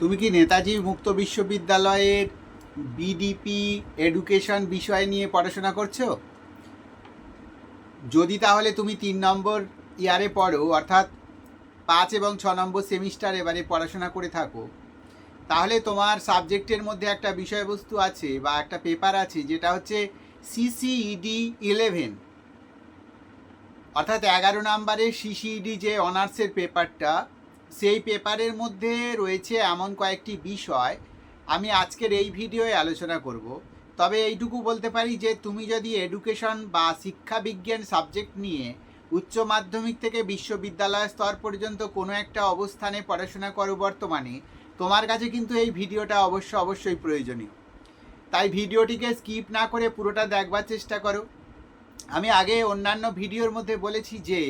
তুমি কি নেতাজি মুক্ত বিশ্ববিদ্যালয়ের বিডিপি এডুকেশন বিষয় নিয়ে পড়াশোনা করছ? যদি তাহলে তুমি তিন নম্বর ইয়ারে পড়ো, অর্থাৎ পাঁচ এবং ছ নম্বর সেমিস্টার এবারে পড়াশোনা করে থাকো। তাহলে তোমার সাবজেক্টের মধ্যে একটা বিষয়বস্তু আছে বা একটা পেপার আছে, যেটা হচ্ছে সিসিইডি ইলেভেন অর্থাৎ এগারো নম্বরের সিসিইডি যে অনার্সের পেপারটা সেই পেপারের মধ্যে রয়েছে এমন কয়েকটি বিষয় আমি আজকের এই ভিডিওয়ে আলোচনা করব। তবে এইটুকু বলতে পারি যে তুমি যদি এডুকেশন বা শিক্ষা বিজ্ঞান সাবজেক্ট নিয়ে উচ্চ মাধ্যমিক থেকে বিশ্ববিদ্যালয় স্তর পর্যন্ত কোনো একটা অবস্থানে পড়াশোনা করো বর্তমানে, তোমার কাছে কিন্তু এই ভিডিওটা অবশ্য অবশ্যই প্রয়োজনীয়। তাই ভিডিওটিকে স্কিপ না করে পুরোটা দেখবার চেষ্টা করো। আমি আগে অন্যান্য ভিডিওর মধ্যে বলেছি যে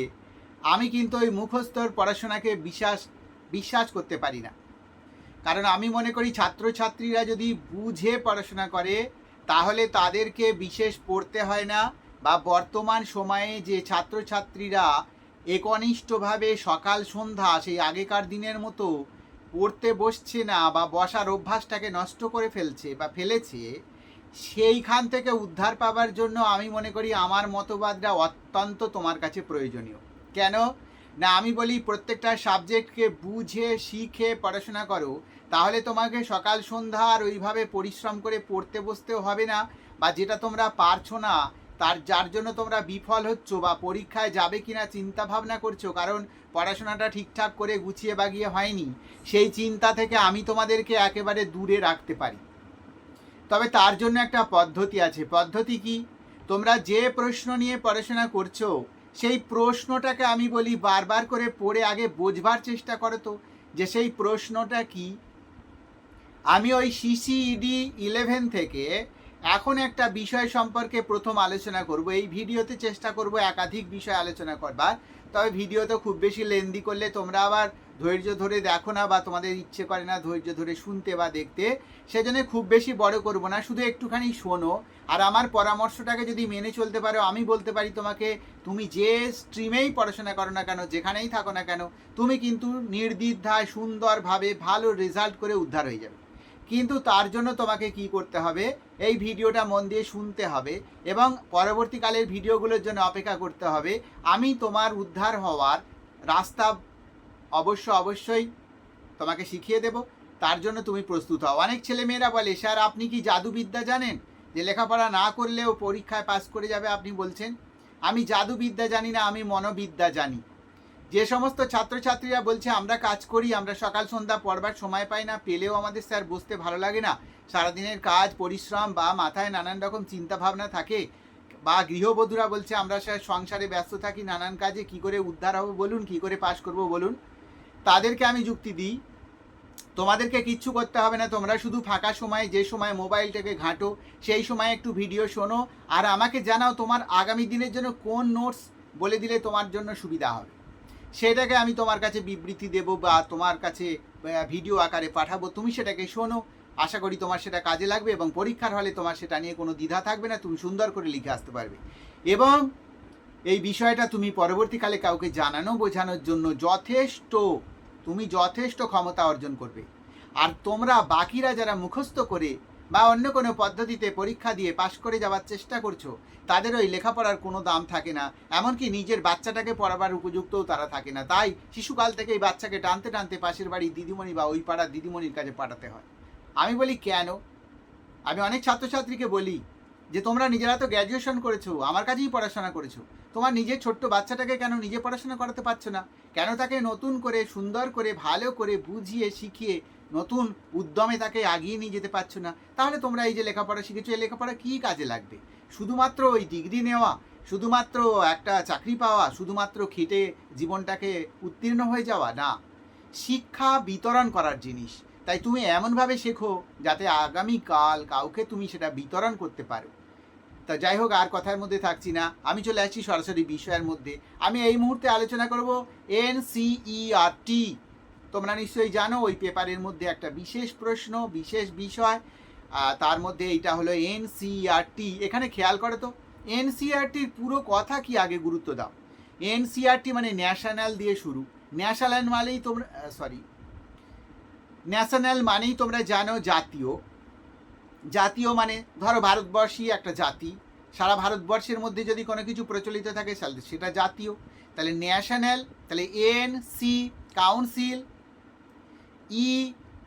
আমি কিন্তু ওই মুখস্থর পড়াশোনাকে বিশ্বাস বিশ্বাস করতে পারি না। কারণ আমি মনে করি ছাত্রছাত্রীরা যদি বুঝে পড়াশোনা করে, তাহলে তাদেরকে বিশেষ পড়তে হয় না বা বর্তমান সময়ে যে ছাত্রছাত্রীরা একনিষ্ঠভাবে সকাল সন্ধ্যা সেই আগেকার দিনের মতো পড়তে বসছে না বা বসার অভ্যাসটাকে নষ্ট করে ফেলছে বা ফেলেছে, সেইখান থেকে উদ্ধার পাবার জন্য আমি মনে করি আমার মতবাদটা অত্যন্ত তোমার কাছে প্রয়োজনীয়। কেন? না, আমি বলি প্রত্যেকটা সাবজেক্টকে বুঝে, শিখে পড়াশোনা করো। তাহলে তোমাকে সকাল, সন্ধ্যা আর ওইভাবে পরিশ্রম করে পড়তে বসতেও হবে না বা যেটা তোমরা পারছ না, তার, যার জন্য তোমরা বিফল হচ্ছ বা পরীক্ষায় যাবে কিনা চিন্তা ভাবনা করছ, কারণ পড়াশোনাটা ঠিকঠাক করে গুছিয়ে বাগিয়ে হয়নি, সেই চিন্তা থেকে আমি তোমাদেরকে একেবারে দূরে রাখতে পারি। তবে তার জন্য একটা পদ্ধতি আছে। পদ্ধতি কি? তোমরা যে প্রশ্ন নিয়ে পড়াশোনা করছ সেই প্রশ্নটাকে আমি বলি বারবার করে পড়ে আগে বোঝবার চেষ্টা করো তো, যে সেই প্রশ্নটা কি? আমি ওই সিসিইডি ইলেভেন থেকে এখন একটা বিষয় সম্পর্কে প্রথম আলোচনা করব। এই ভিডিওতে চেষ্টা করব একাধিক বিষয় আলোচনা করবার, তবে ভিডিও তো খুব বেশি লেন্দি করলে তোমরা আবার ধৈর্য ধরে দেখো না বা তোমাদের ইচ্ছে করে না ধৈর্য ধরে শুনতে বা দেখতে, সেজন্য খুব বেশি বড় করব না। শুধু একটুখানি শোনো। আর আমার পরামর্শটাকে যদি মেনে চলতে পারো, আমি বলতে পারি তোমাকে, তুমি যে স্ট্রিমেই পড়াশোনা করো না কেন, যেখানেই থাকো না কেন, তুমি কিন্তু নির্দ্বিধায়, সুন্দরভাবে ভালো রেজাল্ট করে উদ্ধার হয়ে যাবে। কিন্তু তার জন্য তোমাকে কি করতে হবে? এই ভিডিওটা মন দিয়ে শুনতে হবে এবং পরবর্তীকালের ভিডিওগুলোর জন্য অপেক্ষা করতে হবে। আমি তোমার উদ্ধার হওয়ার রাস্তা অবশ্য অবশ্যই তোমাকে শিখিয়ে দেব। তার জন্য তুমি প্রস্তুত হও। অনেক ছেলেমেয়েরা বলে, স্যার, আপনি কি জাদুবিদ্যা জানেন? যে লেখাপড়া না করলেও পরীক্ষায় পাস করে যাবে আপনি বলছেন। আমি জাদুবিদ্যা জানি না, আমি মনোবিদ্যা জানি। যে সমস্ত ছাত্রছাত্রীরা বলছে, আমরা কাজ করি, আমরা সকাল, সন্ধ্যা পড়বার সময় পাই না, পেলেও আমাদের স্যার বসতে ভালো লাগে না। সারাদিনের কাজ, পরিশ্রম বা মাথায় নানান রকম চিন্তা ভাবনা থাকে বা গৃহবধূরা বলছে, আমরা স্যার সংসারে ব্যস্ত থাকি, নানান কাজে কি করে উদ্ধার হব বলুন, কি করে পাশ করব বলুন? তাদেরকে আমি যুক্তি দিই। তোমাদেরকে কিচ্ছু করতে হবে না, তোমরা শুধু ফাঁকা সময়ে, যে সময় মোবাইলটাকে ঘাঁটো, সেই সময় একটু ভিডিও শোনো। আর আমাকে জানাও তোমার আগামী দিনের জন্য কোন নোটস বলে দিলে তোমার জন্য সুবিধা হবে। সেটাকে আমি তোমার কাছে বিবৃতি দেব বা তোমার কাছে ভিডিও আকারে পাঠাবো। তুমি সেটাকে শোনো। আশা করি তোমার সেটা কাজে লাগবে এবং পরীক্ষার হলে তোমার সেটা নিয়ে কোনো দ্বিধা থাকবে না। তুমি সুন্দর করে লিখে আসতে পারবে। এবং এই বিষয়টা তুমি পরবর্তীকালে কাউকে জানানো, বোঝানোর জন্য যথেষ্ট, তুমি যথেষ্ট ক্ষমতা অর্জন করবে। আর তোমরা বাকিরা যারা মুখস্থ করে বা অন্য কোনো পদ্ধতিতে পরীক্ষা দিয়ে পাশ করে যাওয়ার চেষ্টা করছ, তাদের ওই লেখাপড়ার কোনো দাম থাকে না। এমনকি নিজের বাচ্চাটাকে পড়াবার উপযুক্তও তারা থাকে না। তাই শিশুকাল থেকে এই বাচ্চাকে টানতে টানতে পাশের বাড়ি দিদিমণি বা ওই পাড়ার দিদিমণির কাছে পাঠাতে হয়। আমি বলি, কেন? আমি অনেক ছাত্রছাত্রীকে বলি যে তোমরা নিজেরা তো গ্র্যাজুয়েশন করেছ, আমার কাছেই পড়াশোনা করেছ। তোমার নিজের ছোট্ট বাচ্চাটাকে কেন নিজে পড়াশোনা করাতে পারছ না? কেন তাকে নতুন করে, সুন্দর করে, ভালো করে বুঝিয়ে, শিখিয়ে নতুন উদ্যমে তাকে আগিয়ে নিয়ে যেতে পারছ না? তাহলে তোমরা এই যে লেখাপড়া শিখেছো, এই লেখাপড়া কী কাজে লাগবে? শুধুমাত্র ওই ডিগ্রি নেওয়া, শুধুমাত্র একটা চাকরি পাওয়া, শুধুমাত্র খেটে জীবনটাকে উত্তীর্ণ হয়ে যাওয়া, না। শিক্ষা বিতরণ করার জিনিস। তাই তুমি এমনভাবে শেখো যাতে আগামীকাল কাউকে তুমি সেটা বিতরণ করতে পারো। তা যাই হোক, আর কথার মধ্যে থাকছি না। আমি চলে আসছি সরাসরি বিষয়ের মধ্যে। আমি এই মুহূর্তে আলোচনা করব এনসিইআরটি। তোমরা নিশ্চয়ই জানো, ওই পেপারের মধ্যে একটা বিশেষ প্রশ্ন, বিশেষ বিষয়। তার মধ্যে এইটা হলো এন এনসিইআরটি। এখানে খেয়াল করো তো এন এনসিইআরটির পুরো কথা কি আগে গুরুত্ব দাও? এন এনসিইআরটি মানে ন্যাশনাল দিয়ে শুরু। ন্যাশনাল মানেই তোমরা সরি ন্যাশনাল মানেই তোমরা জানো জাতীয়। জাতীয় মানে ধরো ভারতবর্ষই একটা জাতি। সারা ভারতবর্ষের মধ্যে যদি কোনো কিছু প্রচলিত থাকে, তাহলে সেটা জাতীয়। তাহলে ন্যাশনাল, তাহলে N C council, E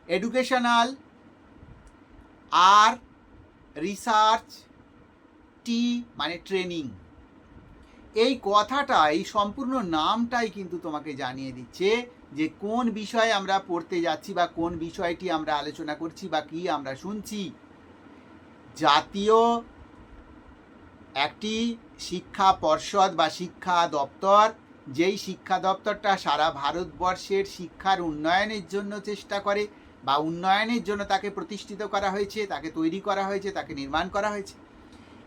educational, R research T মানে ট্রেনিং। এই কথাটা এই সম্পূর্ণ নামটাই কিন্তু তোমাকে জানিয়ে দিচ্ছে যে কোন বিষয়ে আমরা পড়তে যাচ্ছি বা কোন বিষয়টি আমরা আলোচনা করছি বা কি আমরা শুনছি। জাতীয় একটি শিক্ষা পর্ষদ বা শিক্ষা দপ্তর, যেই শিক্ষা দপ্তরটা সারা ভারতবর্ষের শিক্ষার উন্নয়নের জন্য চেষ্টা করে বা উন্নয়নের জন্য তাকে প্রতিষ্ঠিত করা হয়েছে, তাকে তৈরি করা হয়েছে, তাকে নির্মাণ করা হয়েছে।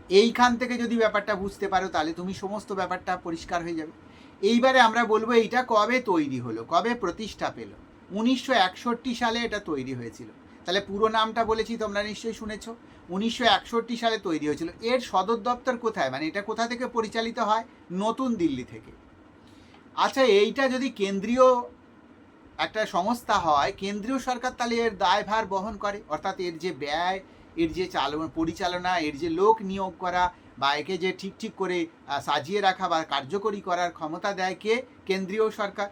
এইখান থেকে যদি ব্যাপারটা বুঝতে পারো, তাহলে তুমি সমস্ত ব্যাপারটা পরিষ্কার হয়ে যাবে। এইবারে আমরা বলব এইটা কবে তৈরি হলো, কবে প্রতিষ্ঠা পেল? উনিশশো একষট্টি সালে এটা তৈরি হয়েছিল। তাহলে পুরো নামটা বলেছি তোমরা নিশ্চয়ই শুনেছো। উনিশশো সালে তৈরি হয়েছিল। এর সদর দপ্তর কোথায়? মানে এটা কোথা থেকে পরিচালিত হয়? নতুন দিল্লি থেকে। আচ্ছা এইটা যদি কেন্দ্রীয় একটা সংস্থা হয়, কেন্দ্রীয় সরকার তাহলে এর দায়ভার বহন করে? অর্থাৎ এর যে ব্যয়, এর যে চালনা, পরিচালনা, এর যে লোক নিয়োগ করা বা একে যে ঠিক ঠিক করে সাজিয়ে রাখা বা কার্যকরী করার ক্ষমতা দেয় কে? কেন্দ্রীয় সরকার।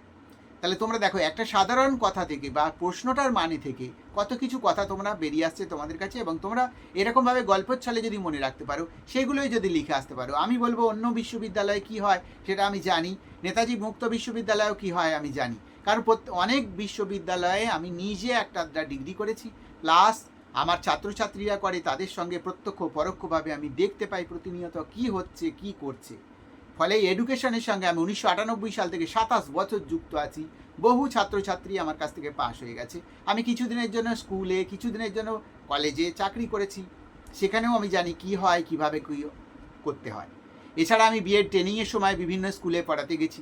তাহলে তোমরা দেখো, একটা সাধারণ কথা থেকে বা প্রশ্নটার মানে থেকে কত কিছু কথা তোমরা বেরিয়ে আসছে তোমাদের কাছে এবং তোমরা এরকমভাবে গল্পের ছলে যদি মনে রাখতে পারো, সেগুলোই যদি লিখে আসতে পারো। আমি বলব, অন্য বিশ্ববিদ্যালয়ে কি হয় সেটা আমি জানি, নেতাজি মুক্ত বিশ্ববিদ্যালয়েও কি হয় আমি জানি। কারণ অনেক বিশ্ববিদ্যালয়ে আমি নিজে একটা ডিগ্রি করেছি প্লাস আমার ছাত্রছাত্রীরা করে, তাদের সঙ্গে প্রত্যক্ষ পরোক্ষভাবে আমি দেখতে পাই প্রতিনিয়ত কি হচ্ছে, কি করছে। ফলে এডুকেশনের সঙ্গে আমি উনিশশো আটানব্বই সাল থেকে সাতাশ বছর যুক্ত আছি। বহু ছাত্রছাত্রী আমার কাছ থেকে পাশ হয়ে গেছে। আমি কিছুদিনের জন্য স্কুলে, কিছুদিনের জন্য কলেজে চাকরি করেছি। সেখানেও আমি জানি কি হয়, কীভাবে কী করতে হয়। এছাড়া আমি বিএড ট্রেনিংয়ের সময় বিভিন্ন স্কুলে পড়াতে গেছি।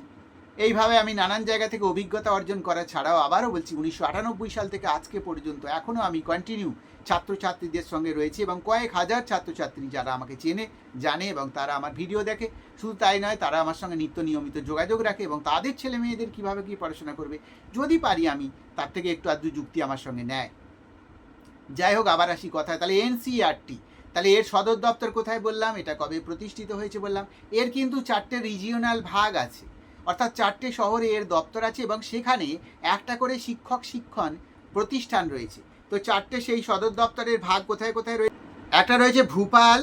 এইভাবে আমি নানান জায়গা থেকে অভিজ্ঞতা অর্জন করা ছাড়াও আবারও বলছি, উনিশশো আটানব্বই সাল থেকে আজকে পর্যন্ত এখনও আমি কন্টিনিউ ছাত্রছাত্রীদের সঙ্গে রয়েছি এবং কয়েক হাজার ছাত্রছাত্রী যারা আমাকে চেনে, জানে এবং তারা আমার ভিডিও দেখে। শুধু তাই নয়, তারা আমার সঙ্গে নিত্য নিয়মিত যোগাযোগ রাখে এবং তাদের ছেলে মেয়েদের কীভাবে কী পড়াশোনা করবে, যদি পারি আমি তার থেকে একটু আধটু যুক্তি আমার সঙ্গে নেয়। যাই হোক, আবার আসি কথায়। তাহলে এনসিআরটি তাহলে এর সদর দপ্তর কোথায় বললাম? এটা কবে প্রতিষ্ঠিত হয়েছে বললাম। এর কিন্তু চারটে রিজিওনাল ভাগ আছে। অর্থাৎ চারটে শহরে এর দপ্তর আছে এবং সেখানে একটা করে শিক্ষক শিক্ষণ প্রতিষ্ঠান রয়েছে। তো চারটে সেই সদর দপ্তরের ভাগ কোথায় কোথায় রয়েছে একটা রয়েছে ভূপাল,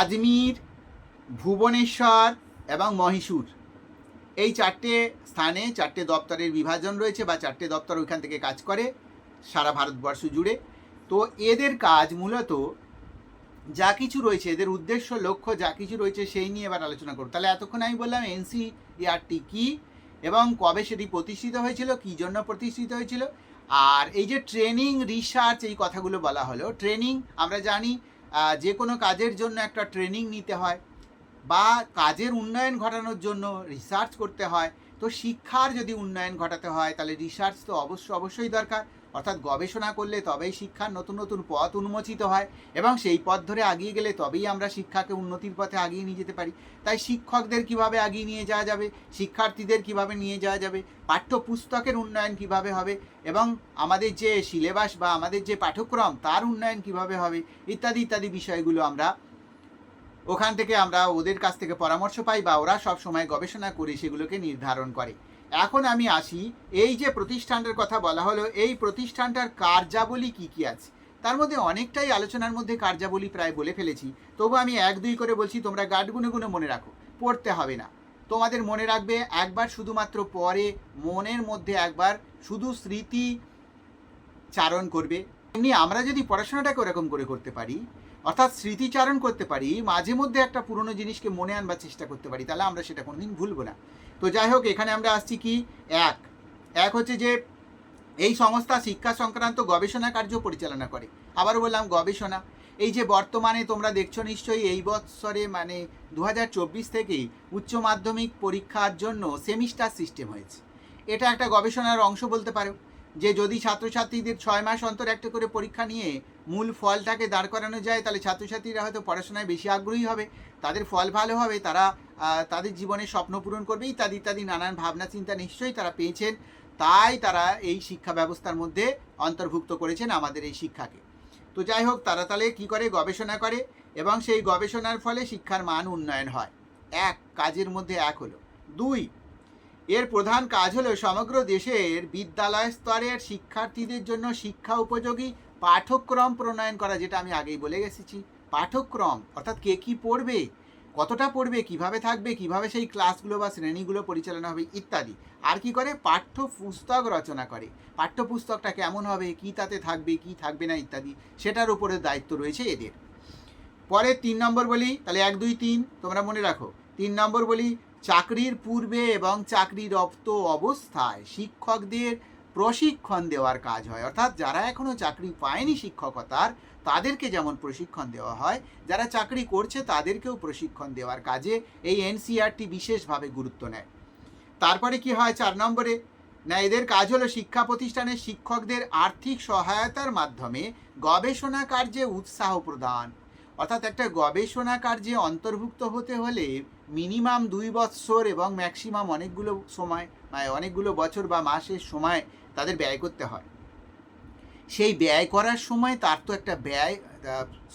আজমির, ভুবনেশ্বর এবং মহীশূর। এই চারটে স্থানে চারটে দপ্তরের বিভাজন রয়েছে বা চারটে দপ্তর ওইখান থেকে কাজ করে সারা ভারতবর্ষ জুড়ে। তো এদের কাজ মূলত যা কিছু রয়েছে, এদের উদ্দেশ্য, লক্ষ্য যা কিছু রয়েছে সেই নিয়ে এবার আলোচনা করব। তাহলে এতক্ষণ আমি বললাম এনসিইআরটি কী এবং কবে সেটি প্রতিষ্ঠিত হয়েছিল, কী জন্য প্রতিষ্ঠিত হয়েছিল আর এই যে ট্রেনিং রিসার্চ এই কথাগুলো বলা হলো ট্রেনিং আমরা জানি যে কোনো কাজের জন্য একটা ট্রেনিং নিতে হয় বা কাজের উন্নয়ন ঘটানোর জন্য রিসার্চ করতে হয়। তো শিক্ষার যদি উন্নয়ন ঘটাতে হয়, তাহলে রিসার্চ তো অবশ্য অবশ্যই দরকার। অর্থাৎ গবেষণা করলে তবেই শিক্ষার নতুন নতুন পথ উন্মোচিত হয় এবং সেই পথ ধরে আগিয়ে গেলে তবেই আমরা শিক্ষাকে উন্নতির পথে আগিয়ে নিয়ে যেতে পারি। তাই শিক্ষকদের কীভাবে আগিয়ে নিয়ে যাওয়া যাবে, শিক্ষার্থীদের কীভাবে নিয়ে যাওয়া যাবে, পাঠ্যপুস্তকের উন্নয়ন কীভাবে হবে এবং আমাদের যে সিলেবাস বা আমাদের যে পাঠ্যক্রম, তার উন্নয়ন কীভাবে হবে, ইত্যাদি ইত্যাদি বিষয়গুলো আমরা ওখান থেকে আমরা ওদের কাছ থেকে পরামর্শ পাই বা ওরা সব সময় গবেষণা করে সেগুলোকে নির্ধারণ করে। এখন আমি আসি, এই যে প্রতিষ্ঠানটার কথা বলা হলো, এই প্রতিষ্ঠানটার কার্যাবলী কি কি আছে? তার মধ্যে অনেকটাই আলোচনার মধ্যে কার্যাবলী প্রায় বলে ফেলেছি। তবু আমি এক দুই করে বলছি, তোমরা গাঢ় গুনে গুনে মনে রাখো, পড়তে হবে না। তোমাদের মনে রাখবে, একবার শুধুমাত্র পরে মনের মধ্যে একবার শুধু স্মৃতি চারণ করবে। এমনি আমরা যদি পড়াশোনাটাকে ওরকম করে করতে পারি অর্থাৎ স্মৃতিচারণ করতে পারি, মাঝে মধ্যে একটা পুরনো জিনিসকে মনে আনবার চেষ্টা করতে পারি, তাহলে আমরা সেটা কোনোদিন ভুলবো না। তো যাই হোক, এখানে আমরা আসছি কি? এক। এক হচ্ছে যে, এই সংস্থা শিক্ষা সংক্রান্ত গবেষণা কার্য পরিচালনা করে। আবার বললাম গবেষণা। এই যে বর্তমানে তোমরা দেখছ নিশ্চয়ই, এই বৎসরে মানে দু হাজার চব্বিশ থেকেই উচ্চ মাধ্যমিক পরীক্ষার জন্য সেমিস্টার সিস্টেম হয়েছে। এটা একটা গবেষণার অংশ বলতে পারো, যে যদি ছাত্রছাত্রীদের ছয় মাস অন্তর একটা করে পরীক্ষা নিয়ে মূল ফলটাকে দাঁড় করানো যায়, তাহলে ছাত্রছাত্রীরা হয়তো পড়াশোনায় বেশি আগ্রহী হবে, তাদের ফল ভালো হবে, তারা তাদের জীবনে স্বপ্ন পূরণ করবে, ইত্যাদি ইত্যাদি, নানান ভাবনা চিন্তা নিশ্চয়ই তারা পেয়েছেন। তাই তারা এই শিক্ষা ব্যবস্থার মধ্যে অন্তর্ভুক্ত করেছেন আমাদের এই শিক্ষাকে। তো যাই হোক, তারা তাহলে কী করে? গবেষণা করে এবং সেই গবেষণার ফলে শিক্ষার মান উন্নয়ন হয়। এক, কাজের মধ্যে এক হলো। দুই, এর প্রধান কাজ হলো সমগ্র দেশের বিদ্যালয় স্তরের শিক্ষার্থীদের জন্য শিক্ষা উপযোগী পাঠ্যক্রম প্রণয়ন করা, যেটা আমি আগেই বলে গেছি পাঠ্যক্রম, অর্থাৎ কে কী পড়বে, কতটা পড়বে, কীভাবে থাকবে, কীভাবে সেই ক্লাসগুলো বা শ্রেণীগুলো পরিচালনা হবে ইত্যাদি। আর কি করে? পাঠ্য পুস্তক রচনা করে। পাঠ্যপুস্তকটা কেমন হবে, কি তাতে থাকবে, কি থাকবে না ইত্যাদি, সেটার উপরে দায়িত্ব রয়েছে এদের। পরে তিন নম্বর বলি, তাহলে এক, দুই, তিন, তোমরা মনে রাখো। তিন নম্বর বলি, চাকরির পূর্বে এবং চাকরিরপ্ত অবস্থায় শিক্ষকদের প্রশিক্ষণ দেওয়ার কাজ হয়। অর্থাৎ যারা এখনও চাকরি পায়নি শিক্ষকতার, তাদেরকে যেমন প্রশিক্ষণ দেওয়া হয়, যারা চাকরি করছে তাদেরকেও প্রশিক্ষণ দেওয়ার কাজে এই এনসিআরটি বিশেষভাবে গুরুত্ব নেয়। তারপরে কি হয় চার নম্বরে? না, এদের কাজ হলো শিক্ষা প্রতিষ্ঠানের শিক্ষকদের আর্থিক সহায়তার মাধ্যমে গবেষণা কার্যে উৎসাহ প্রদান। অর্থাৎ একটা গবেষণা কার্যে অন্তর্ভুক্ত হতে হলে মিনিমাম দুই বৎসর এবং ম্যাক্সিমাম অনেকগুলো সময় মানে অনেকগুলো বছর বা মাসের সময় তাদের ব্যয় করতে হয়। সেই ব্যয় করার সময় তার তো একটা ব্যয়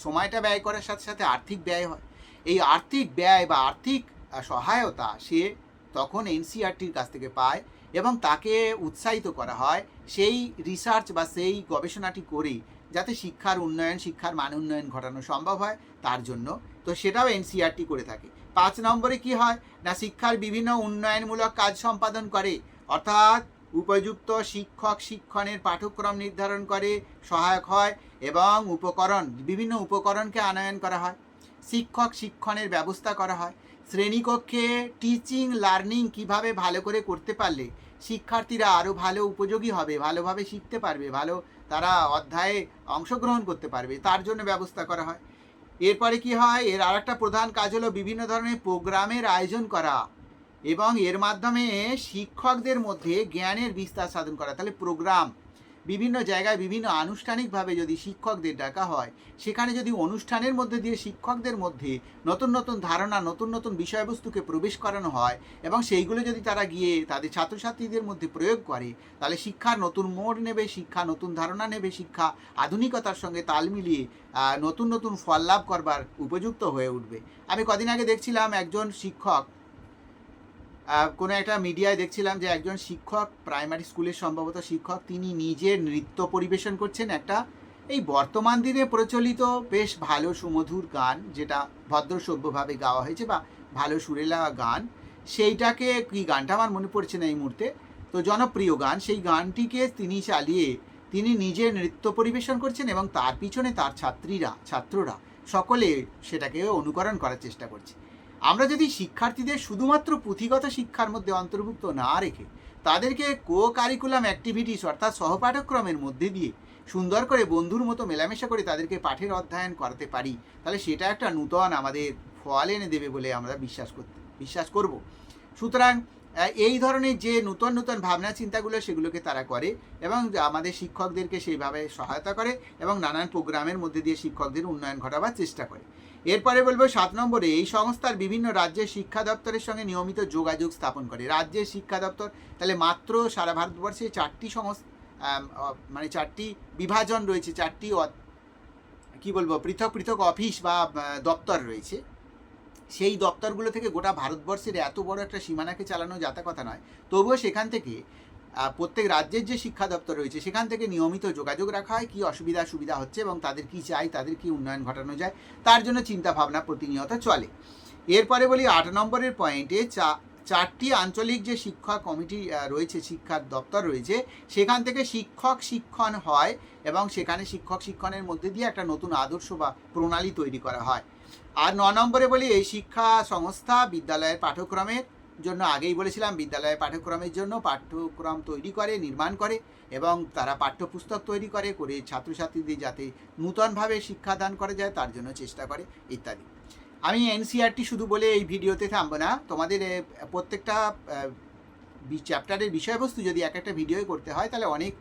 সময়টা ব্যয় করার সাথে সাথে আর্থিক ব্যয় হয়। এই আর্থিক ব্যয় বা আর্থিক সহায়তা সে তখন এনসিআরটির কাছ থেকে পায় এবং তাকে উৎসাহিত করা হয় সেই রিসার্চ বা সেই গবেষণাটি করেই যাতে শিক্ষার উন্নয়ন, শিক্ষার মান উন্নয়ন ঘটানো সম্ভব হয় তার জন্য। তো সেটাও এনসিআরটি করে থাকে। পাঁচ নম্বরে কি হয়? না, শিক্ষার বিভিন্ন উন্নয়নমূলক কাজ সম্পাদন করে। অর্থাৎ উপযুক্ত শিক্ষক শিক্ষণের পাঠ্যক্রম নির্ধারণ করে সহায়ক হয় এবং উপকরণ, বিভিন্ন উপকরণকে আনয়ন করা হয়। শিক্ষক শিক্ষণের ব্যবস্থা করা হয়। শ্রেণীকক্ষে টিচিং লার্নিং কীভাবে ভালো করে করতে পারলে শিক্ষার্থীরা আরও ভালো উপযোগী হবে, ভালোভাবে শিখতে পারবে, ভালো তারা অধ্যায়ে অংশগ্রহণ করতে পারবে, তার জন্য ব্যবস্থা করা হয়। এরপরে কি হয়? এর আরেকটা প্রধান কাজ হলো বিভিন্ন ধরনের প্রোগ্রামের আয়োজন করা। এবং এর মাধ্যমে শিক্ষকদের মধ্যে জ্ঞানের বিস্তার সাধন করা, তাহলে প্রোগ্রাম বিভিন্ন জায়গায় বিভিন্ন আনুষ্ঠানিকভাবে যদি শিক্ষকদের ডাকা হয়, সেখানে যদি অনুষ্ঠানের মধ্যে দিয়ে শিক্ষকদের মধ্যে নতুন নতুন ধারণা, নতুন নতুন বিষয়বস্তুকে প্রবেশ করানো হয় এবং সেইগুলো যদি তারা গিয়ে তাদের ছাত্রছাত্রীদের মধ্যে প্রয়োগ করে, তাহলে শিক্ষার নতুন মোড় নেবে, শিক্ষা, নতুন ধারণা নেবে, শিক্ষা আধুনিকতার সঙ্গে তাল মিলিয়ে নতুন নতুন ফল লাভ করবার উপযুক্ত হয়ে উঠবে। আমি কদিন আগে দেখছিলাম একজন শিক্ষক কোনো একটা মিডিয়ায় দেখছিলাম যে একজন শিক্ষক প্রাইমারি স্কুলের সম্ভবত শিক্ষক, তিনি নিজে নৃত্য পরিবেশন করছেন একটা, এই বর্তমান দিনে প্রচলিত বেশ ভালো সুমধুর গান, যেটা ভদ্র সভ্যভাবে গাওয়া হয়েছে বা ভালো সুরেলা গান, সেইটাকে কি গানটা আমার মনে পড়ছে না এই মুহূর্তে, তো জনপ্রিয় গান, সেই গানটিকে তিনি চালিয়ে তিনি নিজে নৃত্য পরিবেশন করছেন এবং তার পিছনে তার ছাত্রীরা, ছাত্ররা, সকলে সেটাকে অনুকরণ করার চেষ্টা করছে। আমরা যদি শিক্ষার্থীদের শুধুমাত্র পুঁথিগত শিক্ষার মধ্যে অন্তর্ভুক্ত না রেখে তাদেরকে কো কারিকুলাম অ্যাক্টিভিটিস অর্থাৎ সহপাঠক্রমের মধ্যে দিয়ে সুন্দর করে বন্ধুর মতো মেলামেশা করে তাদেরকে পাঠের অধ্যয়ন করাতে পারি, তাহলে সেটা একটা নূতন আমাদের ফল এনে দেবে বলে আমরা বিশ্বাস করতে, বিশ্বাস করব। সুতরাং এই ধরনের যে নূতন নূতন ভাবনা চিন্তাগুলো সেগুলোকে তারা করে এবং আমাদের শিক্ষকদেরকে সেইভাবে সহায়তা করে এবং নানান প্রোগ্রামের মধ্যে দিয়ে শিক্ষকদের উন্নয়ন ঘটাবার চেষ্টা করে। এরপরে বলব সাত নম্বরে, এই সংস্থার বিভিন্ন রাজ্যের শিক্ষা দপ্তরের সঙ্গে নিয়মিত যোগাযোগ স্থাপন করে। রাজ্যের শিক্ষা দপ্তর তাহলে মাত্র সারা ভারতবর্ষে চারটি সংস্থা মানে চারটি বিভাজন রয়েছে, চারটি কি বলব, পৃথক পৃথক অফিস বা দপ্তর রয়েছে। সেই দপ্তরগুলো থেকে গোটা ভারতবর্ষের এত বড় একটা সীমানাকে চালানো যাতা কথা নয়। তবুও সেখান থেকে প্রত্যেক রাজ্যের যে শিক্ষা দপ্তর রয়েছে, সেখান থেকে নিয়মিত যোগাযোগ রাখা হয়, কী অসুবিধা সুবিধা হচ্ছে এবং তাদের কী চাই, তাদের কী উন্নয়ন ঘটানো যায়, তার জন্য চিন্তা ভাবনা প্রতিনিয়ত চলে। এরপরে বলি, আট নম্বরের পয়েন্টে চা, চারটি আঞ্চলিক যে শিক্ষা কমিটি রয়েছে শিক্ষার দপ্তর রয়েছে, সেখান থেকে শিক্ষক শিক্ষণ হয় এবং সেখানে শিক্ষক শিক্ষণের মধ্যে দিয়ে একটা নতুন আদর্শ বা প্রণালী তৈরি করা হয়। আর ন নম্বরে বলি, এই শিক্ষা সংস্থা বিদ্যালয়ের পাঠ্যক্রমের জন্য আগেই বলেছিলাম, বিদ্যালয়ে পাঠ্যক্রমের জন্য পাঠ্যক্রম তৈরি করে, নির্মাণ করে এবং তারা পাঠ্যপুস্তক তৈরি করে করে ছাত্রছাত্রীদের যাতে নূতনভাবে শিক্ষাদান করা যায় তার জন্য চেষ্টা করে, ইত্যাদি। আমি এনসিআরটি শুধু বলে এই ভিডিওতে থামবো না, তোমাদের প্রত্যেকটা চ্যাপ্টারের বিষয়বস্তু যদি এক একটা ভিডিও করতে হয়, তাহলে অনেক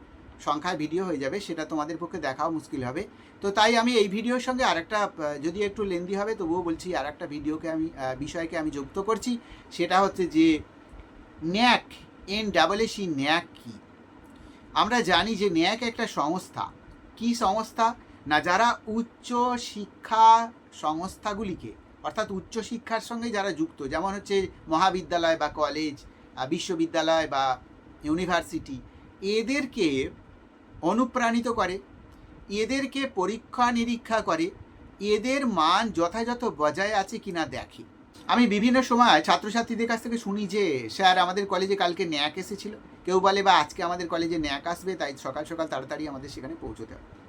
সংখ্যায় ভিডিও হয়ে যাবে, সেটা তোমাদের পক্ষে দেখাও মুশকিল হবে। তো তাই আমি এই ভিডিওর সঙ্গে আরেকটা যদি একটু লেন্দি হবে, তবুও বলছি আর একটা ভিডিওকে আমি বিষয়কে আমি যুক্ত করছি। সেটা হচ্ছে যে, NAAC N double AC NAAC কি? আমরা জানি যে ন্যাক একটা সংস্থা। কি সংস্থা? না, যারা উচ্চ শিক্ষা সংস্থাগুলিকে, অর্থাৎ উচ্চ শিক্ষার সঙ্গে যারা যুক্ত, যেমন হচ্ছে মহাবিদ্যালয় বা কলেজ বিশ্ববিদ্যালয় বা ইউনিভার্সিটি এদেরকে অনুপ্রাণিত করে, এদেরকে পরীক্ষা নিরীক্ষা করে, এদের মান যথাযথ বজায় আছে কিনা দেখে। আমি বিভিন্ন সময় ছাত্রছাত্রীদের কাছ থেকে শুনি যে, স্যার, আমাদের কলেজে কালকে ন্যাক এসেছিল। কেউ বলে, বা, আজকে আমাদের কলেজে ন্যাক আসবে, তাই সকাল সকাল তাড়াতাড়ি আমাদের সেখানে পৌঁছতে হবে।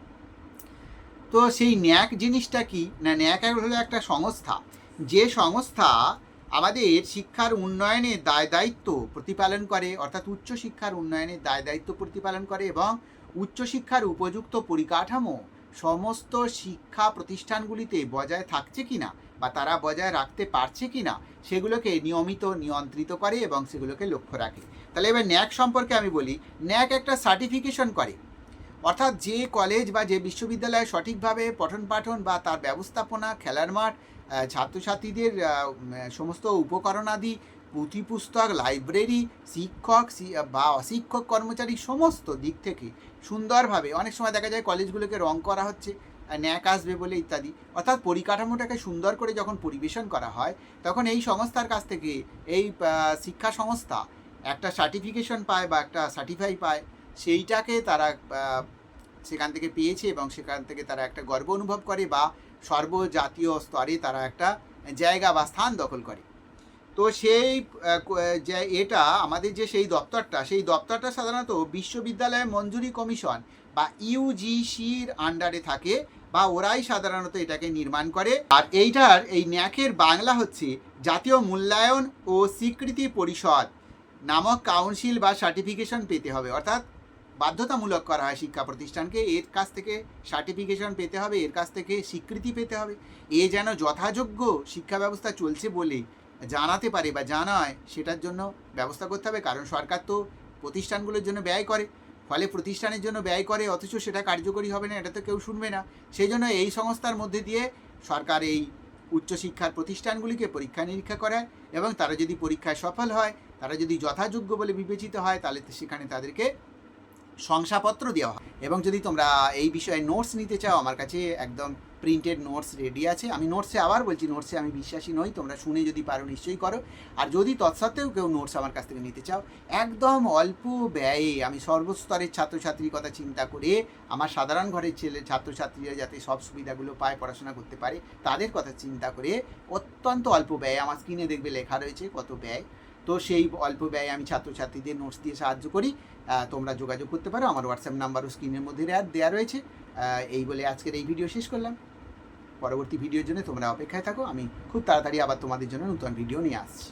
তো সেই ন্যাক জিনিসটা কি? না, ন্যাক হলো একটা সংস্থা। যে সংস্থা আমাদের শিক্ষার উন্নয়নে দায় দায়িত্ব প্রতিপালন করে, অর্থাৎ উচ্চ শিক্ষার উন্নয়নে দায় দায়িত্ব প্রতিপালন করে এবং উচ্চশিক্ষার উপযুক্ত পরিকাঠামো সমস্ত শিক্ষা প্রতিষ্ঠানগুলিতে বজায় থাকছে কিনা বা তারা বজায় রাখতে পারছে কিনা সেগুলোকে নিয়মিত নিয়ন্ত্রিত করে এবং সেগুলোকে লক্ষ্য রাখে। তাহলে এবার ন্যাক সম্পর্কে আমি বলি। ন্যাক একটা সার্টিফিকেশন করে। অর্থাৎ যে কলেজ বা যে বিশ্ববিদ্যালয়ে সঠিকভাবে পঠন পাঠন বা তার ব্যবস্থাপনা, খেলার মাঠ ছাত্রছাত্রীদের সমস্ত উপকরণাদি পুঁথি পুস্তক লাইব্রেরি, শিক্ষক বা অশিক্ষক কর্মচারী সমস্ত দিক থেকে সুন্দরভাবে, অনেক সময় দেখা যায় কলেজগুলোকে রং করা হচ্ছে ন্যাক আসবে বলে ইত্যাদি। অর্থাৎ পরিকাঠামোটাকে সুন্দর করে যখন পরিবেশন করা হয়, তখন এই সংস্থার কাছ থেকে এই শিক্ষা সংস্থা একটা সার্টিফিকেশন পায় বা একটা সার্টিফাই পায়। সেইটাকে তারা সেখান থেকে পেয়েছে এবং সেখান থেকে তারা একটা গর্ব অনুভব করে বা সর্বজাতীয় স্তরে তারা একটা জায়গা বা স্থান দখল করে। তো সেই যে এটা, আমাদের যে সেই দপ্তরটা সেই দপ্তরটা সাধারণত বিশ্ববিদ্যালয় মঞ্জুরি কমিশন বা ইউজিসির আন্ডারে থাকে বা ওরাই সাধারণত এটাকে নির্মাণ করে। আর এইটার, এই ন্যাকের বাংলা হচ্ছে জাতীয় মূল্যায়ন ও স্বীকৃতি পরিষদ নামক কাউন্সিল বা সার্টিফিকেশন পেতে হবে। অর্থাৎ বাধ্যতামূলক করা হয় শিক্ষা প্রতিষ্ঠানকে, এর কাছ থেকে সার্টিফিকেশন পেতে হবে, এর কাছ থেকে স্বীকৃতি পেতে হবে। এ যেন যথাযোগ্য শিক্ষা ব্যবস্থা চলছে বলে জানাতে পারে বা জানায়, সেটার জন্য ব্যবস্থা করতে হবে। কারণ সরকার তো প্রতিষ্ঠানগুলোর জন্য ব্যয় করে। ফলে প্রতিষ্ঠানের জন্য ব্যয় করে, অথচ সেটা কার্যকরী হবে না, এটা তো কেউ শুনবে না। সেই জন্য এই সংস্থার মধ্যে দিয়ে সরকার এই উচ্চশিক্ষার প্রতিষ্ঠানগুলিকে পরীক্ষা নিরীক্ষা করায় এবং তারা যদি পরীক্ষায় সফল হয়, তারা যদি যথাযোগ্য বলে বিবেচিত হয়, তাহলে সেখানে তাদেরকে শংসাপত্র দেওয়া হয়। এবং যদি তোমরা এই বিষয়ে নোটস নিতে চাও, আমার কাছে একদম প্রিন্টেড নোটস রেডি আছে। আমি নোটসে আবার বলছি নোটসে আমি বিশ্বাসী নই, তোমরা শুনে যদি পারো নিশ্চয়ই করো। আর যদি তৎসত্ত্বেও কেউ নোটস আমার কাছ থেকে নিতে চাও, একদম অল্প ব্যয়ে আমি সর্বস্তরের ছাত্রছাত্রীর কথা চিন্তা করে আমার সাধারণ ঘরের ছেলে ছাত্রছাত্রীরা যাতে সব সুবিধাগুলো পায়, পড়াশোনা করতে পারে, তাদের কথা চিন্তা করে অত্যন্ত অল্প ব্যয়ে আমার স্ক্রিনে দেখবে লেখা রয়েছে কত ব্যয়। তো সেই অল্প ব্যয়ে আমি ছাত্রছাত্রীদের নোটস দিয়ে সাহায্য করি। তোমরা যোগাযোগ করতে পারো। আমার হোয়াটসঅ্যাপ নাম্বারও স্ক্রিনের মধ্যে দেওয়া রয়েছে। এই বলে আজকের এই ভিডিও শেষ করলাম। পরবর্তী ভিডিওর জন্য তোমরা অপেক্ষায় থাকো। আমি খুব তাড়াতাড়ি আবার তোমাদের জন্য নতুন ভিডিও নিয়ে আসছি।